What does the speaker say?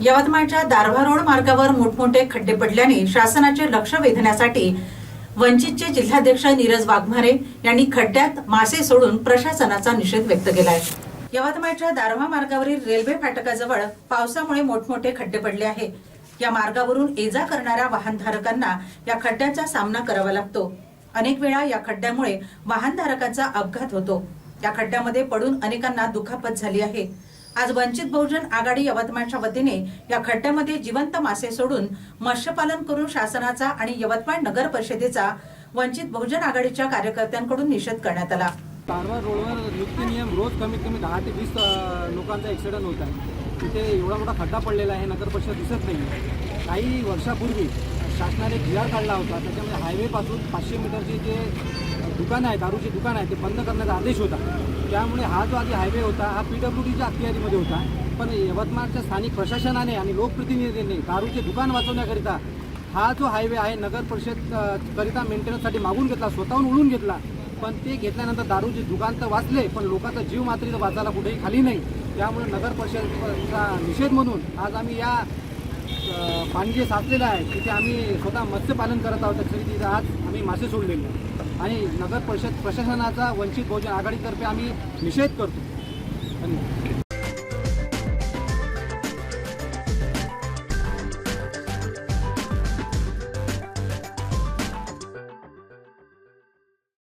यवतमाळच्या दारव्हा रोड मार्गावर मोठमोठे खड्डे पडल्याने शासनाचे लक्ष वेधण्यासाठी वंचितचे जिल्हाध्यक्ष नीरज वाघमारे यांनी खड्ड्यात मासे सोडून प्रशासनाचा निषेध व्यक्त केलाय. यवतमाळच्या दारव्हा मार्गावरील रेल्वे फाटकाजवळ पावसामुळे मोठमोठे खड्डे पडले आहे. या मार्गावरून ये जा करणाऱ्या वाहनधारकांना या खड्ड्याचा सामना करावा लागतो. अनेक वेळा या खड्ड्यामुळे वाहनधारकांचा अपघात होतो. या खड्ड्यामध्ये पडून अनेकांना दुखापत झाली आहे. आज वंचित बहुजन आघाडी यवतमाळच्या वतीने या खड्ड्यामध्ये जिवंत मासे सोडून मत्स्यपालन करून शासनाचा आणि यवतमाळ नगर परिषदेचा वंचित बहुजन आघाडीच्या कार्यकर्त्यांकडून निषेध करण्यात आला. कारवार रोडवर नियुक्ती नियम रोज कमीत कमी दहा ते वीस लोकांचा ॲक्सिडेंट होत आहे. तिथे एवढा मोठा खड्डा पडलेला आहे नगर परिषद दिसत नाही काही वर्षापूर्वी शासनाने जी आर काढला होता त्याच्यामध्ये हायवेपासून पाचशे मीटरचे जे दुकानं आहे दारूची दुकानं आहे ते बंद करण्याचा आदेश होता. त्यामुळे हा जो आधी हायवे होता हा पी डब्ल्यू डीच्या अखत्यारीमध्ये होता. पण यवतमाळच्या स्थानिक प्रशासनाने आणि लोकप्रतिनिधींनी दारूचे दुकान वाचवण्याकरिता हा जो हायवे आहे नगर परिषद करिता मेंटेनन्ससाठी मागून घेतला स्वतःहून उडून घेतला. पण ते घेतल्यानंतर दारूचे दुकान तर वाचले पण लोकांचा जीव मात्र वाचायला कुठेही खाली नाही. त्यामुळे नगर परिषदचा निषेध म्हणून आज आम्ही या पाणी जे साचलेलं आहे. तिथे आम्ही स्वतः मत्स्यपालन करत आहोत. तरी तिथे आज आम्ही मासे सोडलेले आहे. आणि नगर परिषद प्रशासनाचा वंचित बहुजन आघाडीतर्फे आम्ही निषेध करतो. धन्यवाद.